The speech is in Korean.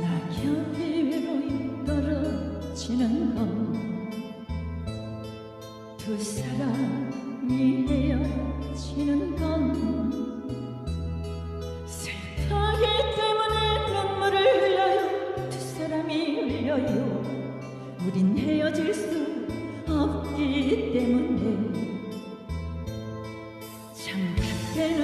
낙엽이 외로이 떨어지는 건 두 사람이 헤어지는 건 슬퍼하기 때문에 눈물을 흘려요. 두 사람이 흘려요. 우린 헤어질 수 없기 때문에 잠깐 때는